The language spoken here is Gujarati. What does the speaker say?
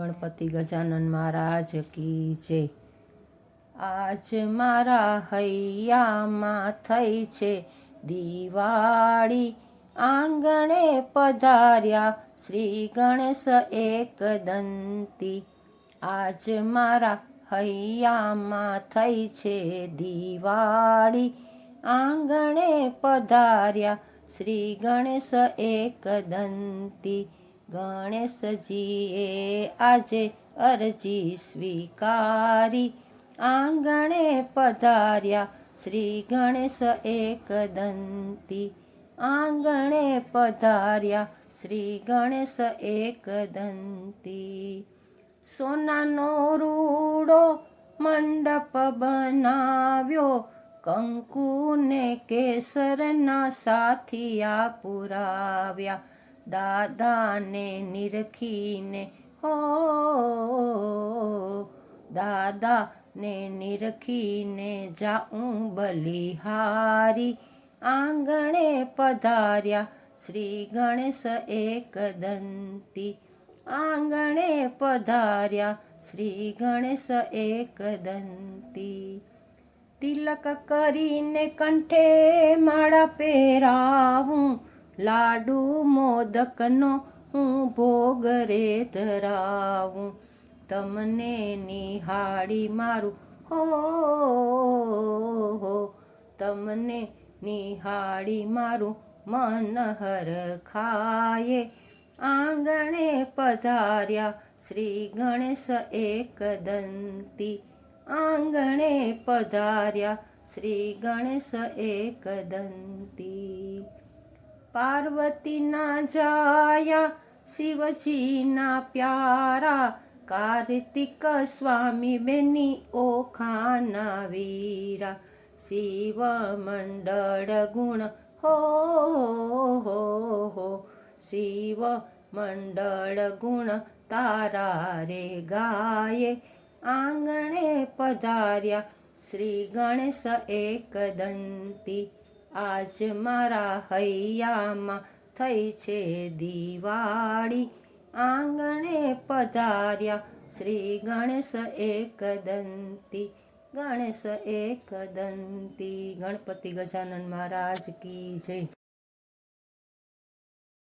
ગણપતિ ગજાનન મહારાજ કી જય. આજ મારા હૈયામાં થઈ છે દિવાળી. આંગણે પધાર્યા શ્રી ગણેશ એક દંતી. આજ મારા હૈયામાં થઈ છે દિવાળી. આંગણે પધાર્યા શ્રી ગણેશ એકદંતી ગણેશજીએ આજે અરજી સ્વીકારી. આંગણે પધાર્યા શ્રી ગણેશ એકદંતી. આંગણે પધાર્યા શ્રી ગણેશ એકદંતી. સોનાનો રૂડો મંડપ બનાવ્યો, કંકુને કેસરના સાથિયા પુરાવ્યા. દાદાને નિરખીને, હો, દાદાને નિરખીને જાઉં બલિહારી. આંગણે પધાર્યા શ્રી ગણેશ એકદંતી આંગણે પધાર્યા શ્રી ગણેશ એકદંતી તિલક કરીને કંઠે માળા પહેરાવું. લાડુ મોદકનો હું ભોગ રે ધરાવું તમને નિહાળી મારું હો હો, તમને નિહાળી મારું મન હરખાયે આંગણે પધાર્યા શ્રી ગણેશ એકદંતી આંગણે પધાર્યા શ્રી ગણેશ એકદંતી પાર્વતીના જાયા, શિવજીના પ્યારા, કાર્તિક સ્વામી બેની ઓખાના વીરા. શિવ મંડળ ગુણ હો હો હો. શિવ મંડળ ગુણ તારા રે ગાયે, આંગણે પધાર્યા શ્રી ગણેશ એકદંતી. આજ મારા હૈયામાં થઈ છે દિવાળી. આંગણે પધાર્યા શ્રી ગણેશ એક દંતી ગણેશ એક દંતી ગણપતિ ગજાનન મહારાજ કી જય.